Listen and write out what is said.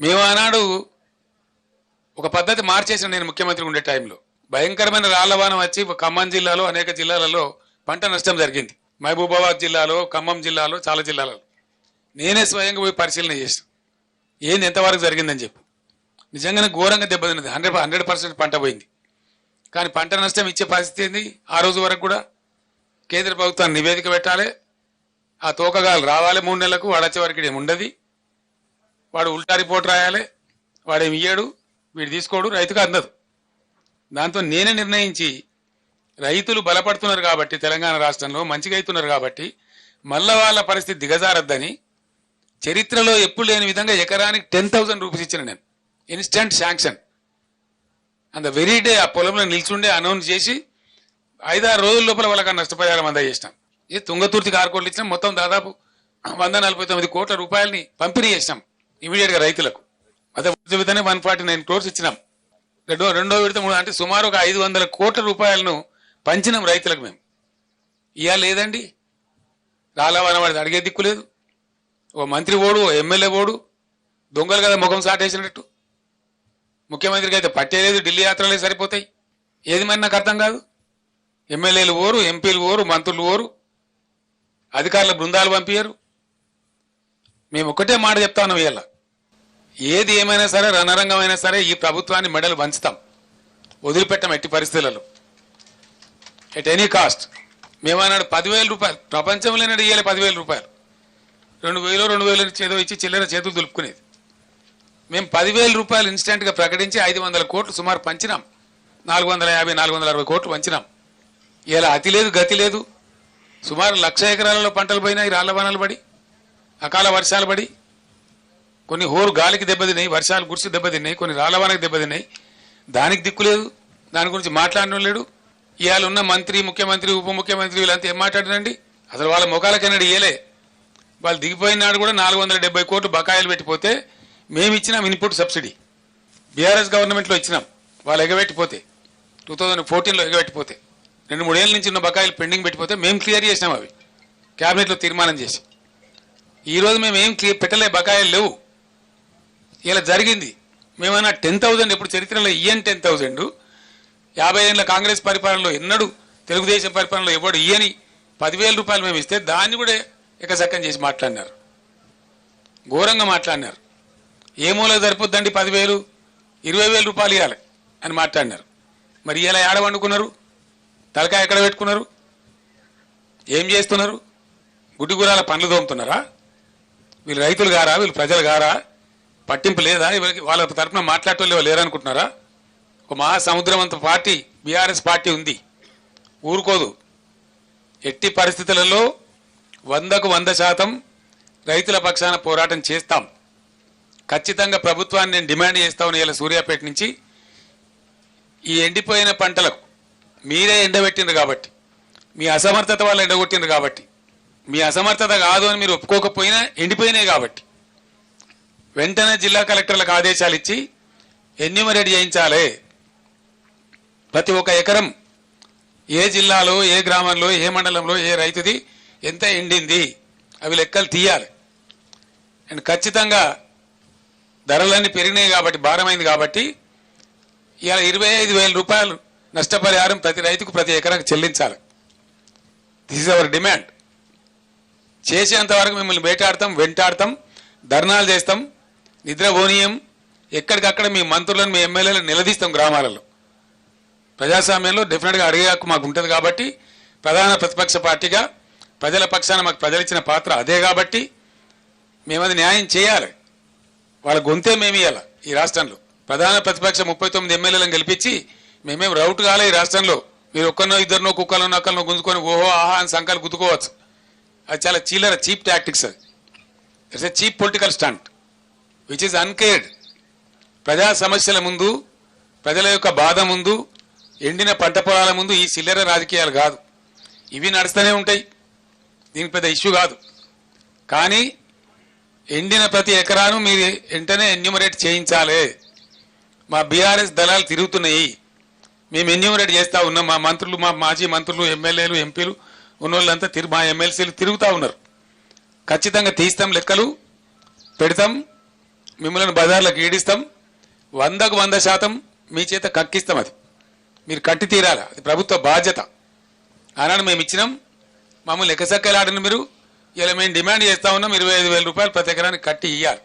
మేము ఆనాడు ఒక పద్ధతి మార్చేసిన నేను ముఖ్యమంత్రి ఉండే టైంలో. భయంకరమైన రాళ్ళవానం వచ్చి ఖమ్మం జిల్లాలో అనేక జిల్లాలలో పంట నష్టం జరిగింది. మహబూబాబాద్ జిల్లాలో ఖమ్మం జిల్లాలో చాలా జిల్లాలలో. నేనే స్వయంగా పోయి పరిశీలన చేసాను. ఏంది ఎంతవరకు జరిగిందని చెప్పి. నిజంగానే ఘోరంగా దెబ్బతిన్నది. హండ్రెడ్ హండ్రెడ్ పర్సెంట్ పంట పోయింది. కానీ పంట నష్టం ఇచ్చే పరిస్థితి ఏంది? ఆ రోజు వరకు కూడా కేంద్ర ప్రభుత్వాన్ని నివేదిక పెట్టాలి. ఆ తోకగాలు రావాలి మూడు నెలలకు వాడచ్చే వరకు ఏమి ఉండదు. వాడు ఉల్టా రిపోర్ట్ రాయాలి వాడేమి ఇయ్యాడు వీడు తీసుకోడు రైతుకు అందదు. దాంతో నేనే నిర్ణయించి రైతులు బలపడుతున్నారు కాబట్టి తెలంగాణ రాష్ట్రంలో మంచిగా అవుతున్నారు కాబట్టి మళ్ళా వాళ్ళ పరిస్థితి దిగజారద్దని చరిత్రలో ఎప్పుడు లేని విధంగా ఎకరానికి టెన్ థౌసండ్ రూపీస్ ఇచ్చిన నేను. ఇన్స్టెంట్ శాంక్షన్ అంత వెరీ డే ఆ పొలంలో నిల్చుండే అనౌన్స్ చేసి ఐదారు రోజుల లోపల వాళ్ళకి నష్టపరిహారం అందజేసినాం. ఇది ఆరు కోట్లు ఇచ్చినాం మొత్తం దాదాపు వంద నలభై తొమ్మిది కోట్ల రూపాయలని పంపిణీ చేసినాం. ఇమీడియట్గా రైతులకు. అదే మొదటి విడతనే వన్ ఫార్టీ నైన్ క్రోర్స్ ఇచ్చినాం. రెండో రెండో విడత మూడు అంటే సుమారు ఒక ఐదు వందల కోట్ల రూపాయలను పంచినాం రైతులకు మేము. ఇవాళ లేదండి. రాలవాన వాడిది అడిగే దిక్కు లేదు. ఓ మంత్రి ఓడు ఓ ఎమ్మెల్యే ఓడు దొంగలు కదా ముఖం సాటేసినట్టు ముఖ్యమంత్రికి అయితే పట్టేలేదు ఢిల్లీ యాత్రలే సరిపోతాయి. ఏది మరి నాకు అర్థం కాదు. ఎమ్మెల్యేలు ఓరు ఎంపీలు ఓరు మంత్రులు ఓరు అధికారుల బృందాలు పంపించారు మేము ఒకటే మాట చెప్తా ఉన్నాం ఇవాళ ఏది ఏమైనా సరే రణరంగమైనా సరే ఈ ప్రభుత్వాన్ని మెడలు వంచుతాం. వదిలిపెట్టాం ఎట్టి పరిస్థితులలో. ఎట్ ఎనీ కాస్ట్ మేమన్నాడు పదివేల రూపాయలు. ప్రపంచంలో నాడు ఇయ్యాలి పదివేల రూపాయలు. రెండు వేలు రెండు వేలు చేదో ఇచ్చి చిల్లర చేతులు దులుపుకునేది. మేము పదివేల రూపాయలు ఇన్స్టెంట్గా ప్రకటించి ఐదు వందల కోట్లు సుమారు పంచినాం. నాలుగు వందల యాభై నాలుగు వందల అరవై కోట్లు పంచినాం. ఇలా అతి లేదు గతి లేదు. సుమారు లక్ష ఎకరాలలో పంటలు పోయినాయి రాళ్ళ వనాలు పడి అకాల వర్షాలు పడి కొన్ని హోరు గాలికి దెబ్బతిన్నాయి వర్షాలు గుడిసి దెబ్బతిన్నాయి కొన్ని రాళ్ళవానకి దెబ్బతిన్నాయి దానికి దిక్కు లేదు. దాని గురించి మాట్లాడడం లేడు. ఇవాళ ఉన్న మంత్రి ముఖ్యమంత్రి ఉప ముఖ్యమంత్రి వీళ్ళంతా ఏం మాట్లాడినండి అసలు వాళ్ళ ముఖాలకన్నాడు ఇయలే వాళ్ళు దిగిపోయిన నాడు కూడా నాలుగు వందల డెబ్బై కోట్లు బకాయిలు పెట్టిపోతే మేము ఇచ్చినాం ఇన్పుట్ సబ్సిడీ. బీఆర్ఎస్ గవర్నమెంట్లో ఇచ్చినాం. వాళ్ళు ఎగబెట్టిపోతే టూ థౌజండ్ ఫోర్టీన్లో ఎగబెట్టిపోతే రెండు మూడేళ్ళ నుంచి ఉన్న బకాయిలు పెండింగ్ పెట్టిపోతే మేము క్లియర్ చేసినాం అవి. క్యాబినెట్లో తీర్మానం చేసి. ఈరోజు మేము ఏం క్లియర్ పెట్టలే బకాయిలు లేవు. ఇలా జరిగింది. మేమైనా టెన్ థౌజండ్ ఇప్పుడు చరిత్రలో ఇయ్యని టెన్ థౌజండ్ యాభై ఏళ్ళ కాంగ్రెస్ పరిపాలనలో ఎన్నడూ తెలుగుదేశం పరిపాలనలో ఎవడు ఇయ్యని పదివేల రూపాయలు మేము ఇస్తే దాన్ని కూడా ఎకసక్కం చేసి మాట్లాడినారు. ఘోరంగా మాట్లాడినారు. ఏ మూల సరిపోద్దండి పదివేలు? ఇరవై వేల రూపాయలు ఇవ్వాలి అని మాట్లాడినారు. మరి ఇలా ఏడ వండుకున్నారు? తలకాయ ఎక్కడ పెట్టుకున్నారు? ఏం చేస్తున్నారు? గుడ్డి గురాల పండ్లు తోముతున్నారా? వీళ్ళు రైతులు గారా? వీళ్ళు ప్రజలు గారా? పట్టింపు లేదా? వాళ్ళ తరఫున మాట్లాడటం లేరనుకుంటున్నారా? ఒక మహాసముద్రం అంత పార్టీ బీఆర్ఎస్ పార్టీ ఉంది. ఊరుకోదు. ఎట్టి పరిస్థితులలో వందకు వంద శాతం రైతుల పక్షాన పోరాటం చేస్తాం. ఖచ్చితంగా ప్రభుత్వాన్ని నేను డిమాండ్ చేస్తాను ఇలా సూర్యాపేట నుంచి. ఈ ఎండిపోయిన పంటలకు మీరే ఎండబెట్టిండ్రు కాబట్టి మీ అసమర్థత వల్ల ఎండగొట్టిండ్రు కాబట్టి మీ అసమర్థత కాదు అని మీరు ఒప్పుకోకపోయినా ఎండిపోయినాయి కాబట్టి వెంటనే జిల్లా కలెక్టర్లకు ఆదేశాలు ఇచ్చి ఎన్యూమరేట్ చేయించాలి. ప్రతి ఒక్క ఎకరం ఏ జిల్లాలో ఏ గ్రామంలో ఏ మండలంలో ఏ రైతుది ఎంత ఎండింది అవి లెక్కలు తీయాలి. అండ్ ఖచ్చితంగా ధరలన్నీ పెరిగినాయి కాబట్టి భారమైంది కాబట్టి ఇలా ఇరవై ఐదు వేల రూపాయలు నష్టపరిహారం ప్రతి రైతుకు ప్రతి ఎకరాకు చెల్లించాలి. దిస్ ఇస్ అవర్ డిమాండ్ చేసేంత వరకు మిమ్మల్ని వేటాడతాం వెంటాడతాం ధర్నాలు చేస్తాం. నిద్రపోనీయం. ఎక్కడికక్కడ మీ మంత్రులను మీ ఎమ్మెల్యేలను నిలదీస్తాం గ్రామాలలో. ప్రజాస్వామ్యంలో డెఫినెట్గా అడిగే హక్కు మాకు ఉంటుంది కాబట్టి ప్రధాన ప్రతిపక్ష పార్టీగా ప్రజల పక్షాన మాకు ప్రజలిచ్చిన పాత్ర అదే కాబట్టి మేము అది న్యాయం చేయాలి. వాళ్ళ గొంతే మేము ఇవ్వాలి ఈ రాష్ట్రంలో. ప్రధాన ప్రతిపక్ష ముప్పై తొమ్మిది ఎమ్మెల్యేలను గెలిపించి మేమేం రౌట్ కాలే ఈ రాష్ట్రంలో. మీరు ఒక్కరినో ఇద్దరినో కుక్కలో నక్కలను గుంజుకొని ఓహో ఆహా అని సంకాలు గుద్దుకోవచ్చు. అది చాలా చీలర చీప్ టాక్టిక్స్ అది. It's a cheap political stunt which is uncared ప్రజా సమస్యల ముందు ప్రజల యొక్క బాధ ముందు ఎండిన పంట పొలాల ముందు ఈ చిల్లర రాజకీయాలు కాదు. ఇవి నడుస్తూనే ఉంటాయి. దీనికి పెద్ద ఇష్యూ కాదు. కానీ ఎండిన ప్రతి ఎకరాను మీరు వెంటనే ఎన్యూమరేట్ చేయించాలి. మా బీఆర్ఎస్ దళాలు తిరుగుతున్నాయి. మేము ఎన్యూమరేట్ చేస్తూ ఉన్నాం. మా మంత్రులు మా మాజీ మంత్రులు ఎమ్మెల్యేలు ఎంపీలు ఉన్నోళ్ళంతా తిరు మా ఎమ్మెల్సీలు తిరుగుతూ ఉన్నారు. ఖచ్చితంగా తీస్తాం లెక్కలు పెడతాం. మిమ్మల్ని బజార్లకు ఈడిస్తాం. వందకు వంద శాతం మీ చేత కక్కిస్తాం అది. మీరు కట్టి తీరాలి? అది ప్రభుత్వ బాధ్యత. ఆనాడు మేము ఇచ్చినాం. మమ్మల్ని ఎక్కసక్కలాడిన మీరు ఇలా మేము డిమాండ్ చేస్తా ఉన్నాం. ఇరవై ఐదు వేల రూపాయలు ప్రతి ఎకరానికి కట్టి ఇవ్వాలి